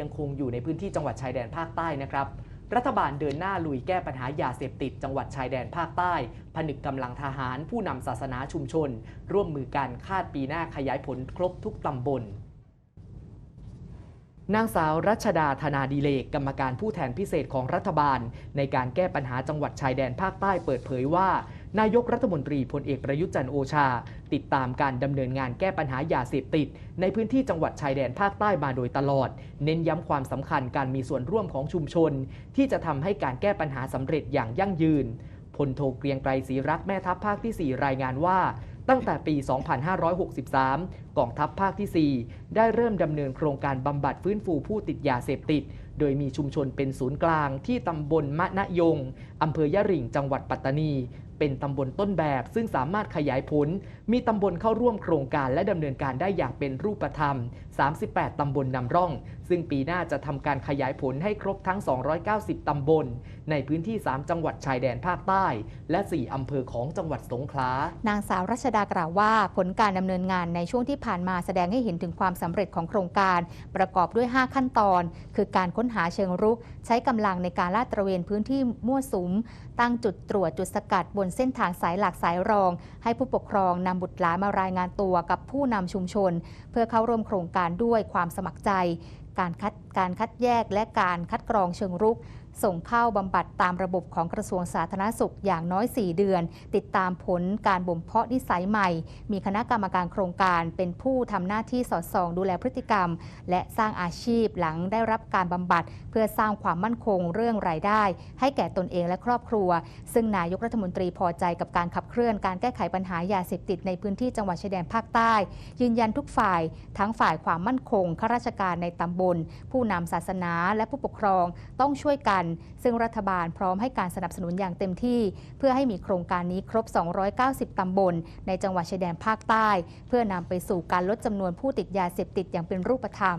ยังคงอยู่ในพื้นที่จังหวัดชายแดนภาคใต้นะครับ รัฐบาลเดินหน้าลุยแก้ปัญหายาเสพติดจังหวัดชายแดนภาคใต้ ผนึกกำลังทหารผู้นำศาสนาชุมชน ร่วมมือกันคาดปีหน้าขยายผลครบทุกตำบลนางสาวรัชดาธนาดีเลกกรรมการผู้แทนพิเศษของรัฐบาล ในการแก้ปัญหาจังหวัดชายแดนภาคใต้เปิดเผยว่า นายกรัฐมนตรีพลเอกประยุทธ์จันโอชา ติดตามการดำเนินงานแก้ปัญหายาเสพติด ในพื้นที่จังหวัดชายแดนภาคใต้มาโดยตลอด เน้นย้ำความสำคัญการมีส่วนร่วมของชุมชน ที่จะทำให้การแก้ปัญหาสำเร็จอย่างยั่งยืนพลโทเกรียงไกรศรีรักษ์แม่ทัพภาคที่ 4 รายงานว่าตั้งแต่ปี 2563 กองทัพภาคที่ 4 ได้เริ่มดำเนินโครงการบำบัดฟื้นฟูผู้ติดยาเสพติด โดยมีชุมชนเป็นศูนย์กลางที่ตำบลมะนะยง อำเภอยะริ่งจังหวัดปัตตานี เป็นตำบลต้นแบบ ซึ่งสามารถขยายผล มีตำบลเข้าร่วมโครงการและดำเนินการได้อย่างเป็นรูปธรรม 38 ตำบลนำร่อง ซึ่งปีหน้าจะทำการขยายผลให้ครบทั้ง 290 ตำบล ในพื้นที่ 3 จังหวัดชายแดนภาคใต้ และ 4 อำเภอของจังหวัดสงขลา นางสาวรัชดากล่าวว่า ผลการดำเนินงานในช่วงที่ผ่านมาแสดงให้เห็นถึงความสำเร็จของโครงการ ประกอบด้วย 5 ขั้นตอน คือการค้นหาเชิงรุก ใช้กำลังในการลาดตระเวนพื้นที่มั่วสุม ตั้งจุดตรวจจุดสกัดบนนเส้นทางสายหลักสายรอง ให้ผู้ปกครองนำบุตรหลานมารายงานตัวกับผู้นำชุมชน เพื่อเข้าร่วมโครงการด้วยความสมัครใจ การคัดการคัดแยกและการคัดกรองเชิงรุก ส่งเข้าบำบัดตามระบบของกระทรวงสาธารณสุขอย่างน้อย 4 เดือน ติดตามผลการบ่มเพาะนิสัยใหม่ มีคณะกรรมการโครงการเป็นผู้ทำหน้าที่สอดส่องดูแลพฤติกรรม และสร้างอาชีพหลังได้รับการบำบัด เพื่อสร้างความมั่นคงเรื่องรายได้ ให้แก่ตนเองและครอบครัว ซึ่งนายกรัฐมนตรีพอใจกับการขับเคลื่อนการแก้ไขปัญหายาเสพติดในพื้นที่จังหวัดชายแดนภาคใต้ ยืนยันทุกฝ่ายทั้งฝ่ายความมั่นคงข้าราชการในตำบล ผู้นำศาสนาและผู้ปกครองต้องช่วยกันซึ่งรัฐบาลพร้อมให้การสนับสนุนอย่างเต็มที่ เพื่อให้มีโครงการนี้ครบ 290 ตำบล ในจังหวัดชายแดนภาคใต้ เพื่อนำไปสู่การลดจำนวนผู้ติดยาเสพติดอย่างเป็นรูปธรรม